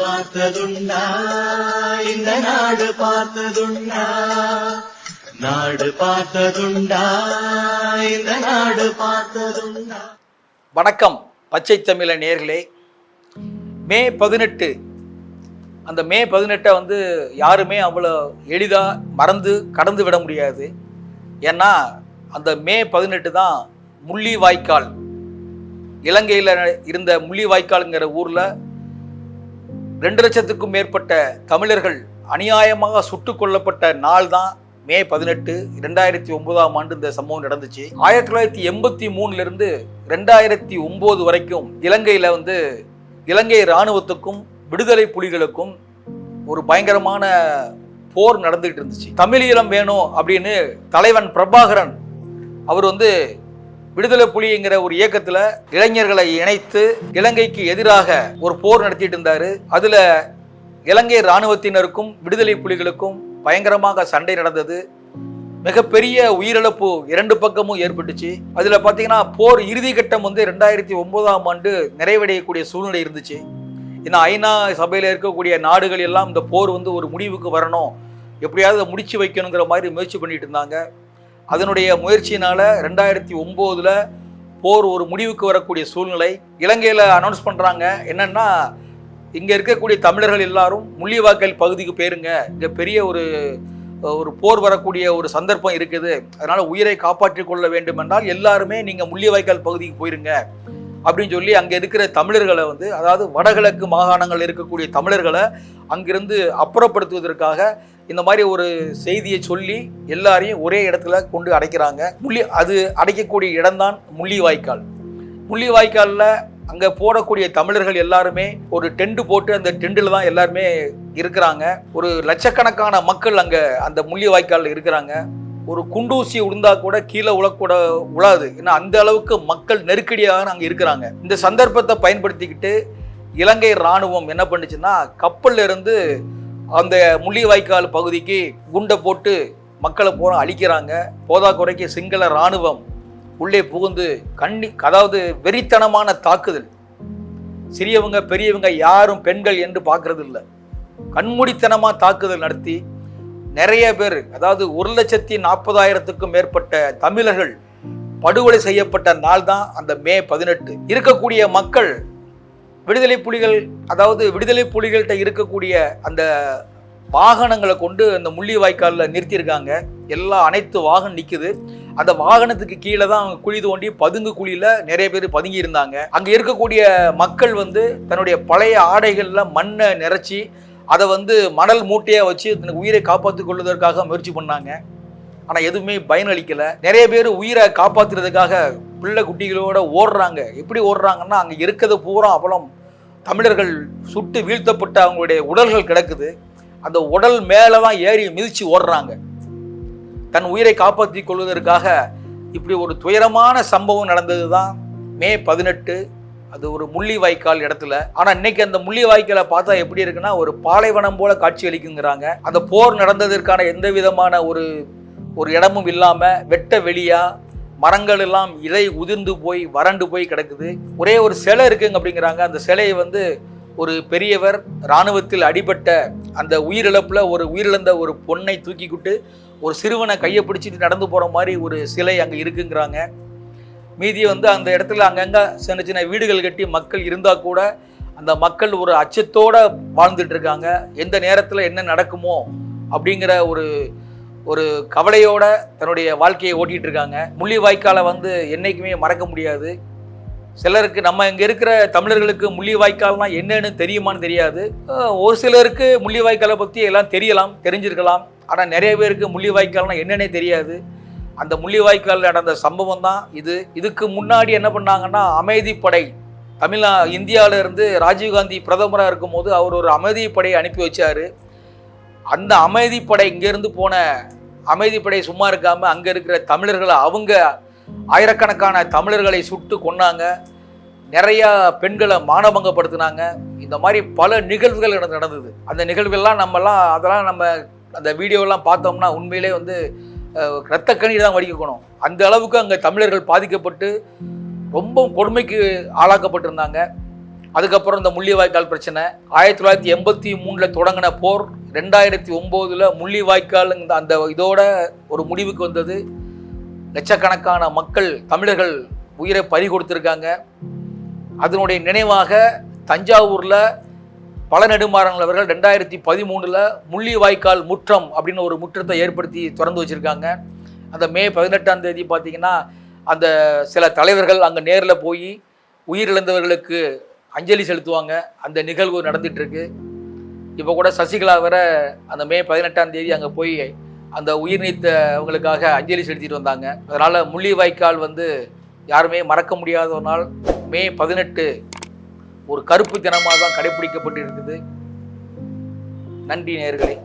பார்த்ததுண்டா இந்த நாடு பார்த்ததுண்டா நாடு பார்த்ததுண்டா இந்த நாடு பார்த்ததுண்டா. வணக்கம் பச்சை தமிழ நேர்களே. மே பதினெட்டு. அந்த மே பதினெட்டை வந்து யாருமே அவ்வளோ எளிதாக மறந்து கடந்து விட முடியாது. ஏன்னா அந்த மே பதினெட்டு தான் முள்ளி வாய்க்கால் இலங்கையில் இருந்த முள்ளி வாய்க்கால்ங்கிற ஊரில் ரெண்டு லட்சத்துக்கும் மேற்பட்ட தமிழர்கள் அநியாயமாக சுட்டுக் கொல்லப்பட்ட நாள் தான் மே பதினெட்டு ரெண்டாயிரத்தி ஒன்பதாம் ஆண்டு இந்த சம்பவம் நடந்துச்சு. ஆயிரத்தி தொள்ளாயிரத்தி எண்பத்தி மூணுல இருந்து ரெண்டாயிரத்தி ஒன்பது வரைக்கும் இலங்கையில வந்து இலங்கை இராணுவத்துக்கும் விடுதலை புலிகளுக்கும் ஒரு பயங்கரமான போர் நடந்துகிட்டு இருந்துச்சு. தமிழீழம் வேணும் அப்படின்னு தலைவன் பிரபாகரன் அவர் வந்து விடுதலை புலிங்கிற ஒரு இயக்கத்துல இளைஞர்களை இணைத்து இலங்கைக்கு எதிராக ஒரு போர் நடத்திட்டு இருந்தாரு. அதுல இலங்கை இராணுவத்தினருக்கும் விடுதலை புலிகளுக்கும் பயங்கரமாக சண்டை நடந்தது. மிகப்பெரிய உயிரிழப்பு இரண்டு பக்கமும் ஏற்பட்டுச்சு. அதுல பாத்தீங்கன்னா போர் இறுதி கட்டம் வந்து ரெண்டாயிரத்தி ஒன்பதாம் ஆண்டு நிறைவடையக்கூடிய சூழ்நிலை இருந்துச்சு. ஏன்னா ஐநா சபையில இருக்கக்கூடிய நாடுகள் எல்லாம் இந்த போர் வந்து ஒரு முடிவுக்கு வரணும். எப்படியாவது அதை முடிச்சு வைக்கணுங்கிற மாதிரி முயற்சி பண்ணிட்டு இருந்தாங்க. அதனுடைய முயற்சியினால் ரெண்டாயிரத்தி ஒம்போதில் போர் ஒரு முடிவுக்கு வரக்கூடிய சூழ்நிலை. இலங்கையில் அனௌன்ஸ் பண்ணுறாங்க என்னென்னா இங்கே இருக்கக்கூடிய தமிழர்கள் எல்லாரும் முள்ளிவாய்க்கால் பகுதிக்கு போயிருங்க. இங்கே பெரிய ஒரு ஒரு போர் வரக்கூடிய ஒரு சந்தர்ப்பம் இருக்குது. அதனால் உயிரை காப்பாற்றிக் கொள்ள வேண்டும் என்றால் எல்லாருமே நீங்கள் முள்ளிவாய்க்கால் பகுதிக்கு போயிருங்க. அப்படின்னு சொல்லி அங்கே இருக்கிற தமிழர்களை வந்து அதாவது வடகிழக்கு மாகாணங்கள் இருக்கக்கூடிய தமிழர்களை அங்கிருந்து அப்புறப்படுத்துவதற்காக இந்த மாதிரி ஒரு செய்தியை சொல்லி எல்லாரையும் ஒரே இடத்துல கொண்டு அடைக்கிறாங்க. முள்ளி அது அடைக்கக்கூடிய இடம்தான் முள்ளிவாய்க்கால். முள்ளிவாய்க்காலில் அங்கே போடக்கூடிய தமிழர்கள் எல்லாருமே ஒரு டெண்டு போட்டு அந்த டெண்டில் தான் எல்லாருமே இருக்கிறாங்க. ஒரு லட்சக்கணக்கான மக்கள் அங்கே அந்த முள்ளிவாய்க்காலில் இருக்கிறாங்க. ஒரு குண்டூசி உளுந்தா கூட கீழே உழக்கூட உழாது. ஏன்னா அந்த அளவுக்கு மக்கள் நெருக்கடியாக அங்கே இருக்கிறாங்க. இந்த சந்தர்ப்பத்தை பயன்படுத்திக்கிட்டு இலங்கை இராணுவம் என்ன பண்ணுச்சுன்னா கப்பல்ல இருந்து அந்த முள்ளிவாய்க்கால் பகுதிக்கு குண்டை போட்டு மக்களை பூரா அழிக்கிறாங்க. போதா குறைக்கு சிங்கள இராணுவம் உள்ளே புகுந்து கண்ணி அதாவது வெறித்தனமான தாக்குதல். சிறியவங்க பெரியவங்க யாரும் பெண்கள் என்று பார்க்கறது இல்லை கண்மூடித்தனமாக தாக்குதல் நடத்தி நிறைய பேர் அதாவது ஒரு லட்சத்தி நாற்பதாயிரத்துக்கும் மேற்பட்ட தமிழர்கள் படுகொலை செய்யப்பட்ட நாள் தான் அந்த மே பதினெட்டு. இருக்கக்கூடிய மக்கள் விடுதலை புலிகள் அதாவது விடுதலை புலிகள்கிட்ட இருக்கக்கூடிய அந்த வாகனங்களை கொண்டு அந்த முள்ளி வாய்க்காலில் நிறுத்தியிருக்காங்க. எல்லா அனைத்து வாகனம் நிற்குது அந்த வாகனத்துக்கு கீழே தான் அவங்க குழி தோண்டி பதுங்கு குழியில் நிறைய பேர் பதுங்கி இருந்தாங்க. அங்கே இருக்கக்கூடிய மக்கள் வந்து தன்னுடைய பழைய ஆடைகளில் மண்ணை நிறச்சி அதை வந்து மணல் மூட்டையாக வச்சு தனக்கு உயிரை காப்பாற்றிக் கொள்வதற்காக முயற்சி பண்ணாங்க. ஆனால் எதுவுமே பயனளிக்கலை. நிறைய பேர் உயிரை காப்பாற்றுறதுக்காக பிள்ளை குட்டிகளோட ஓடுறாங்க. எப்படி ஓடுறாங்கன்னா அங்கே இருக்கிறது பூரா அப்பளம். தமிழர்கள் சுட்டு வீழ்த்தப்பட்ட அவங்களுடைய உடல்கள் கிடக்குது. அந்த உடல் மேலே தான் ஏறி மிதித்து ஓடுறாங்க. தன் உயிரை காப்பாற்றிக் கொள்வதற்காக இப்படி ஒரு துயரமான சம்பவம் நடந்தது தான் மே பதினெட்டு. அது ஒரு முள்ளி வாய்க்கால் இடத்துல. ஆனா இன்னைக்கு அந்த முள்ளி வாய்க்காலை பார்த்தா எப்படி இருக்குன்னா ஒரு பாலைவனம் போல காட்சி அளிக்குங்கிறாங்க. அந்த போர் நடந்ததற்கான எந்த விதமான ஒரு ஒரு இடமும் இல்லாம வெட்ட வெளியா மரங்கள் எல்லாம் இலை உதிர்ந்து போய் வறண்டு போய் கிடக்குது. ஒரே ஒரு சிலை இருக்குங்க அப்படிங்கிறாங்க. அந்த சிலையை வந்து ஒரு பெரியவர் இராணுவத்தில் அடிபட்ட அந்த உயிரிழப்பில் ஒரு உயிரிழந்த ஒரு பொண்ணை தூக்கிக்கிட்டு ஒரு சிறுவனை கையை பிடிச்சிட்டு நடந்து போகிற மாதிரி ஒரு சிலை அங்கே இருக்குங்கிறாங்க. மீதி வந்து அந்த இடத்துல அங்கங்கே சின்ன சின்ன வீடுகள் கட்டி மக்கள் இருந்தால் கூட அந்த மக்கள் ஒரு அச்சத்தோடு வாழ்ந்துட்டு இருக்காங்க. எந்த நேரத்தில் என்ன நடக்குமோ அப்படிங்கிற ஒரு ஒரு கவலையோட தன்னுடைய வாழ்க்கையை ஓட்டிகிட்டு இருக்காங்க. முள்ளிவாய்க்காலை வந்து என்றைக்குமே மறக்க முடியாது. சிலருக்கு நம்ம இங்கே இருக்கிற தமிழர்களுக்கு முள்ளிவாய்க்கால்னால் என்னன்னு தெரியுமான்னு தெரியாது. ஒரு சிலருக்கு முள்ளிவாய்க்காலை பற்றி எல்லாம் தெரியலாம் தெரிஞ்சிருக்கலாம். ஆனால் நிறைய பேருக்கு முள்ளிவாய்க்கால்னால் என்னன்னே தெரியாது. அந்த முள்ளிவாய்க்கால் நடந்த சம்பவம் தான் இது. இதுக்கு முன்னாடி என்ன பண்ணாங்கன்னா அமைதிப்படை தமிழ்நா இந்தியாவிலேருந்து ராஜீவ்காந்தி பிரதமராக இருக்கும்போது அவர் ஒரு அமைதிப்படையை அனுப்பி வச்சார். அந்த அமைதிப்படை இங்கேருந்து போன அமைதிப்படை சும்மா இருக்காமல் அங்கே இருக்கிற தமிழர்களை அவங்க ஆயிரக்கணக்கான தமிழர்களை சுட்டு கொன்னாங்க. நிறையா பெண்களை மானபங்கப்படுத்தினாங்க. இந்த மாதிரி பல நிகழ்வுகள் நடந்தது. அந்த நிகழ்வுகள்லாம் நம்மலாம் அதெல்லாம் நம்ம அந்த வீடியோலாம் பார்த்தோம்னா உண்மையிலே வந்து ரத்த கண்ணீர் தான் வடிக்கணும் அந்த அளவுக்கு அங்கே தமிழர்கள் பாதிக்கப்பட்டு ரொம்ப கொடுமைக்கு ஆளாக்கப்பட்டிருந்தாங்க. அதுக்கப்புறம் இந்த முள்ளிவாய்க்கால் பிரச்சனை. ஆயிரத்தி தொள்ளாயிரத்தி எண்பத்தி மூணில் தொடங்கின போர் ரெண்டாயிரத்தி ஒம்போதில் முள்ளிவாய்க்கால் இந்த அந்த இதோட ஒரு முடிவுக்கு வந்தது. லட்சக்கணக்கான மக்கள் தமிழர்கள் உயிரை பறி கொடுத்துருக்காங்க அதனுடைய நினைவாக தஞ்சாவூரில் பல நெடுமாறன் அவர்கள் ரெண்டாயிரத்தி பதிமூணில் முள்ளிவாய்க்கால் முற்றம் அப்படின்னு ஒரு முற்றத்தை ஏற்படுத்தி திறந்து வச்சுருக்காங்க. அந்த மே பதினெட்டாம் தேதி பார்த்தீங்கன்னா அந்த சில தலைவர்கள் அங்கே நேரில் போய் உயிரிழந்தவர்களுக்கு அஞ்சலி செலுத்துவாங்க. அந்த நிகழ்வு நடந்துகிட்ருக்கு இப்போ கூட சசிகலா வர அந்த மே பதினெட்டாம் தேதி அங்கே போய் அந்த உயிர் நீத்தவங்களுக்காக அஞ்சலி செலுத்திட்டு வந்தாங்க. அதனால் முள்ளிவாய்க்கால் வந்து யாருமே மறக்க முடியாத ஒரு நாள். மே பதினெட்டு ஒரு கருப்பு தினமாக தான் கடைபிடிக்கப்பட்டு இருக்குது நன்றி நேர்களை